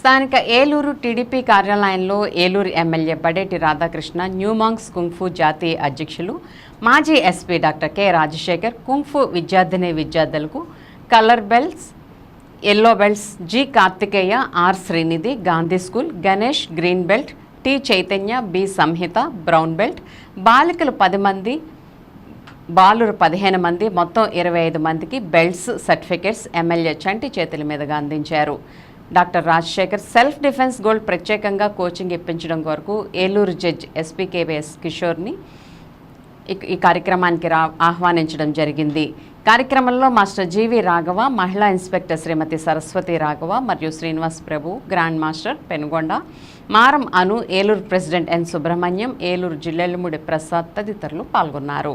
స్థానిక ఏలూరు టీడీపీ కార్యాలయంలో Eluru MLA Badeti Radhakrishna new monks kung fu జాతీయ అధ్యక్షులు మాజీ SP doctor K Rajasekhar kung fu విద్యార్థిని విద్యార్థులకు colour belts yellow belts G Karthikeya R Srinidhi Gandhi school Ganesh green belt T Chaitanya B Samhitha brown belt. బాలికలు పది మంది బాలురు పదిహేను మంది మొత్తం ఇరవై ఐదు మందికి బెల్ట్స్ సర్టిఫికెట్స్ ఎమ్మెల్యే చంటి చేతుల మీదుగా అందించారు. Doctor Rajasekhar self defence gold ప్రత్యేకంగా కోచింగ్ ఇప్పించడం కొరకు ఏలూరు జడ్జ్ ఎస్పీకేవీఎస్ కిషోర్ని ఈ- కార్యక్రమానికి రా ఆహ్వానించడం జరిగింది. కార్యక్రమంలో మాస్టర్ జీవి రాఘవ మహిళా ఇన్స్పెక్టర్ శ్రీమతి సరస్వతి రాఘవ మరియు శ్రీనివాస్ ప్రభు గ్రాండ్ మాస్టర్ పెనుగొండ మారం అను ఏలూరు ప్రెసిడెంట్ ఎన్ సుబ్రహ్మణ్యం ఏలూరు జిల్లెళ్ళముడి ప్రసాద్ తదితరులు పాల్గొన్నారు.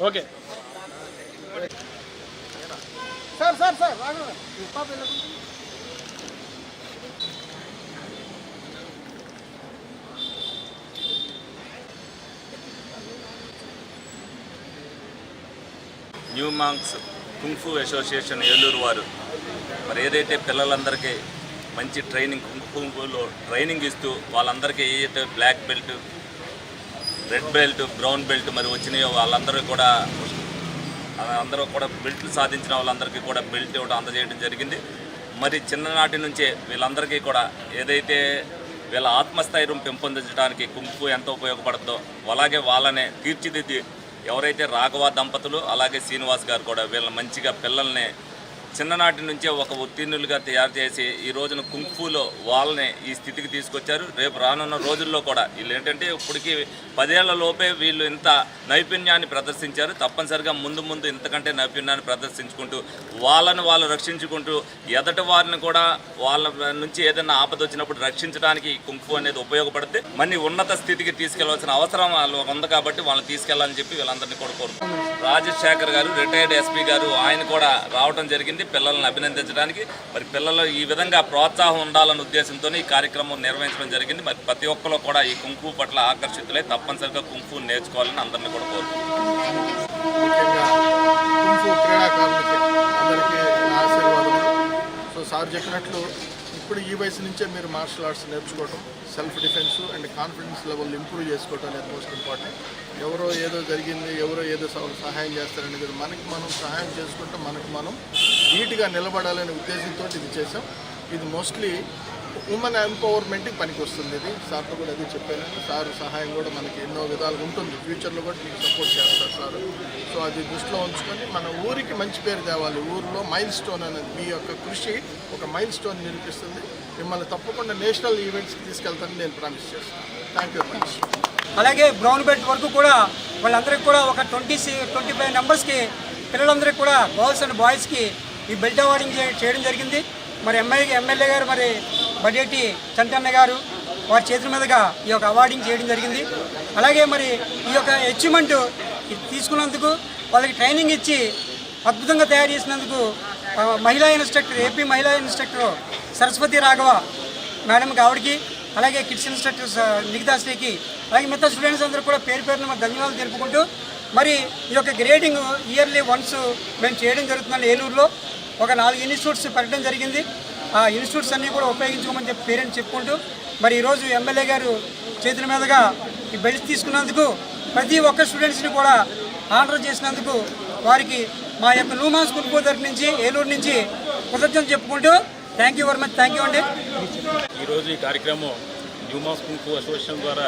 Okay. Sir sir sir new monks kung fu association Eluru వారు. మరి ఏదైతే పిల్లలందరికీ మంచి ట్రైనింగ్ కుంఫులో ట్రైనింగ్ ఇస్తూ వాళ్ళందరికీ ఏదైతే black belt red belt brown belt మరి వచ్చినాయో వాళ్ళందరూ కూడా అందరూ కూడా బెల్ట్లు సాధించిన వాళ్ళందరికీ కూడా బెల్ట్ ఇవ్వడం అందజేయడం జరిగింది. మరి చిన్ననాటి నుంచే వీళ్ళందరికీ కూడా ఏదైతే వీళ్ళ ఆత్మస్థైర్యం పెంపొందించడానికి కుంపు ఎంత ఉపయోగపడుతుందో అలాగే వాళ్ళనే తీర్చిదిద్ది ఎవరైతే రాఘవ దంపతులు అలాగే శ్రీనివాస్ గారు కూడా వీళ్ళ మంచిగా పిల్లల్ని చిన్ననాటి నుంచే ఒక ఉత్తీర్ణులుగా తయారు చేసి ఈ రోజున కుంఫులో వాళ్ళని ఈ స్థితికి తీసుకొచ్చారు. రేపు రానున్న రోజుల్లో కూడా వీళ్ళు ఏంటంటే ఇప్పటికి పదేళ్ళ లోపే వీళ్ళు ఇంత నైపుణ్యాన్ని ప్రదర్శించారు. తప్పనిసరిగా ముందు ముందు ఇంతకంటే నైపుణ్యాన్ని ప్రదర్శించుకుంటూ వాళ్ళని వాళ్ళు రక్షించుకుంటూ ఎదటి వారిని కూడా వాళ్ళ నుంచి ఏదైనా ఆపద వచ్చినప్పుడు రక్షించడానికి కుంఫు అనేది ఉపయోగపడితే మళ్ళీ ఉన్నత స్థితికి తీసుకెళ్ళవలసిన అవసరం వాళ్ళు ఉంది కాబట్టి వాళ్ళని తీసుకెళ్ళాలని చెప్పి వీళ్ళందరినీ కూడా కోరుకుంటున్నాం. రాజశేఖర్ గారు రిటైర్డ్ ఎస్పీ గారు ఆయన కూడా రావడం జరిగింది. పిల్లల్ని అభినందించడానికి మరి పిల్లలు ఈ విధంగా ప్రోత్సాహం ఉండాలన్న ఉద్దేశంతో ఈ కార్యక్రమం నిర్వహించడం జరిగింది. మరి ప్రతి ఒక్కరు కూడా ఈ కుంకు పట్ల ఆకర్షితులై తప్పనిసరిగా కుంకు నేర్చుకోవాలని అందరినీ కూడా కోరుకుంటున్నాను. ముఖ్యంగా కుంఫు క్రీడాకారులకి సో సార్ చెప్పినట్లు ఇప్పుడు ఈ వయసు నుంచే మీరు మార్షల్ ఆర్ట్స్ నేర్చుకోవడం self defence and confidence level improve చేసుకోవడం అనేది మోస్ట్ ఇంపార్టెంట్ ఎవరో ఏదో జరిగింది ఎవరో ఏదో సహాయం చేస్తారని మనకి మనం సహాయం చేసుకుంటే మనకు మనం నీట్గా నిలబడాలనే ఉద్దేశంతో ఇది చేసాం ఇది మోస్ట్లీ ఉమెన్ ఎంపవర్మెంట్కి పనికి వస్తుంది ఇది. సార్తో కూడా అది చెప్పాను. సార్ సహాయం కూడా మనకి ఎన్నో విధాలుగా ఉంటుంది. ఫ్యూచర్లో కూడా మీకు సపోర్ట్ చేస్తారు సార్. సో అది దృష్టిలో ఉంచుకొని మన ఊరికి మంచి పేరు తేవాలి. ఊరిలో మైల్ స్టోన్ అనేది మీ యొక్క కృషి ఒక మైల్ స్టోన్ నిలిపిస్తుంది మిమ్మల్ని తప్పకుండా నేషనల్ ఈవెంట్స్కి తీసుకెళ్తానని నేను ప్రామిస్ చేస్తాను థ్యాంక్ యూ మచ్. అలాగే బ్రౌన్ బెల్ట్ వరకు కూడా వాళ్ళందరికీ కూడా ఒక ట్వంటీ ట్వంటీ ఫైవ్ నెంబర్స్కి పిల్లలందరికీ కూడా గర్ల్స్ అండ్ బాయ్స్కి ఈ బెల్ట్ అవార్డింగ్ చేయడం జరిగింది. మరి ఎమ్మెల్యే ఎమ్మెల్యే గారు మరి బడేటి చంటన్న గారు వారి చేతుల మీదుగా ఈ యొక్క అవార్డింగ్ చేయడం జరిగింది. అలాగే మరి ఈ యొక్క అచీవ్మెంట్ తీసుకున్నందుకు వాళ్ళకి ట్రైనింగ్ ఇచ్చి అద్భుతంగా తయారు చేసినందుకు మహిళా ఇన్స్ట్రక్టర్ ఏపీ మహిళా ఇన్స్ట్రక్టర్ సరస్వతి రాఘవ మేడంకి ఆవిడకి అలాగే కిడ్స్ ఇన్స్ట్రక్టర్స్ నిగితాశ్రీకి అలాగే మిగతా స్టూడెంట్స్ అందరూ కూడా పేరు పేరున మా ధన్యవాదాలు తెలుపుకుంటూ మరి ఈ యొక్క గ్రేడింగ్ ఇయర్లీ వన్స్ మేము చేయడం జరుగుతుందండి ఏలూరులో. ఒక నాలుగు ఇన్స్టిట్యూట్స్ పెట్టడం జరిగింది. ఆ ఇన్స్టిట్యూట్స్ అన్నీ కూడా ఉపయోగించుకోమని చెప్పి పేరెంట్స్ చెప్పుకుంటూ మరి ఈరోజు ఎమ్మెల్యే గారు చేతుల మీదుగా ఈ బెల్ట్స్ తీసుకున్నందుకు ప్రతి ఒక్క స్టూడెంట్స్ని కూడా ఆర్డర్ చేసినందుకు వారికి మా యొక్క నూమాన్ స్కూల్ తరఫు నుంచి ఏలూరు నుంచి కృతజ్ఞతలు చెప్పుకుంటూ thank you very much thank you అండి. ఈరోజు ఈ కార్యక్రమం new monks kung fu association ద్వారా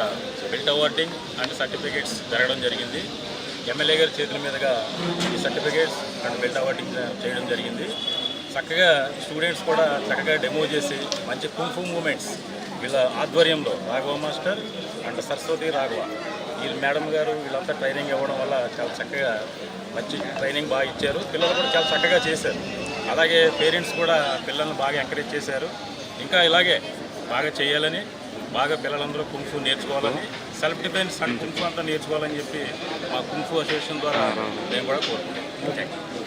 బెల్ట్ అవార్డింగ్ అండ్ సర్టిఫికేట్స్ జరగడం జరిగింది. ఎమ్మెల్యే గారి చేతుల మీదుగా ఈ సర్టిఫికేట్స్ అండ్ బెల్ట్ అవార్డింగ్ చేయడం జరిగింది. చక్కగా స్టూడెంట్స్ కూడా చక్కగా డెమో చేసి మంచి కుంఫు మూమెంట్స్ వీళ్ళ ఆధ్వర్యంలో రాఘవ మాస్టర్ అండ్ సరస్వతి రాఘవ వీళ్ళ మేడం గారు వీళ్ళంతా ట్రైనింగ్ ఇవ్వడం వల్ల చాలా చక్కగా మంచి ట్రైనింగ్ బాగా ఇచ్చారు. పిల్లలు కూడా చాలా చక్కగా చేశారు. అలాగే పేరెంట్స్ కూడా పిల్లల్ని బాగా ఎంకరేజ్ చేశారు. ఇంకా ఇలాగే బాగా చేయాలని బాగా పిల్లలందరూ కుంఫు నేర్చుకోవాలని సెల్ఫ్ డిఫెన్స్ అండ్ కుంఫు అంతా నేర్చుకోవాలని చెప్పి మా కుంఫు అసోసియేషన్ ద్వారా నేను కూడా కోరుకుంటున్నాను. Thank you